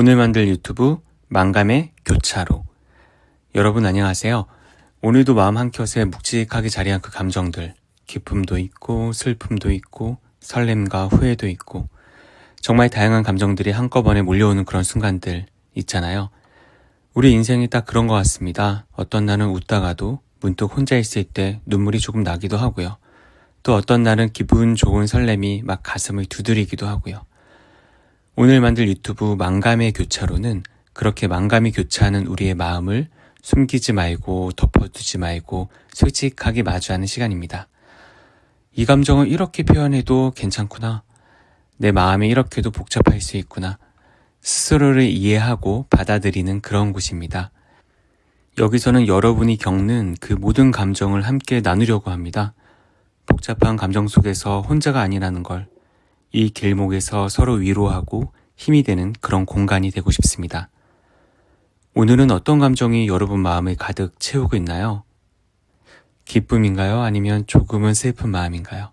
오늘 만들 유튜브 망감의 교차로. 여러분 안녕하세요. 오늘도 마음 한 켠에 묵직하게 자리한 그 감정들, 기쁨도 있고 슬픔도 있고 설렘과 후회도 있고 정말 다양한 감정들이 한꺼번에 몰려오는 그런 순간들 있잖아요. 우리 인생이 딱 그런 것 같습니다. 어떤 날은 웃다가도 문득 혼자 있을 때 눈물이 조금 나기도 하고요. 또 어떤 날은 기분 좋은 설렘이 막 가슴을 두드리기도 하고요. 오늘 만들 유튜브 망감의 교차로는 그렇게 망감이 교차하는 우리의 마음을 숨기지 말고 덮어두지 말고 솔직하게 마주하는 시간입니다. 이 감정을 이렇게 표현해도 괜찮구나. 내 마음이 이렇게도 복잡할 수 있구나. 스스로를 이해하고 받아들이는 그런 곳입니다. 여기서는 여러분이 겪는 그 모든 감정을 함께 나누려고 합니다. 복잡한 감정 속에서 혼자가 아니라는 걸, 이 길목에서 서로 위로하고 힘이 되는 그런 공간이 되고 싶습니다. 오늘은 어떤 감정이 여러분 마음을 가득 채우고 있나요? 기쁨인가요? 아니면 조금은 슬픈 마음인가요?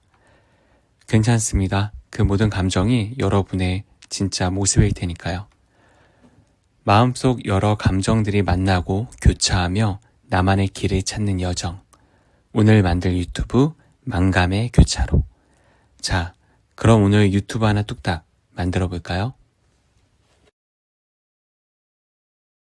괜찮습니다. 그 모든 감정이 여러분의 진짜 모습일 테니까요. 마음속 여러 감정들이 만나고 교차하며 나만의 길을 찾는 여정. 오늘 만들 유튜브 망감의 교차로. 자, 그럼 오늘 유튜브 하나 뚝딱 만들어 볼까요?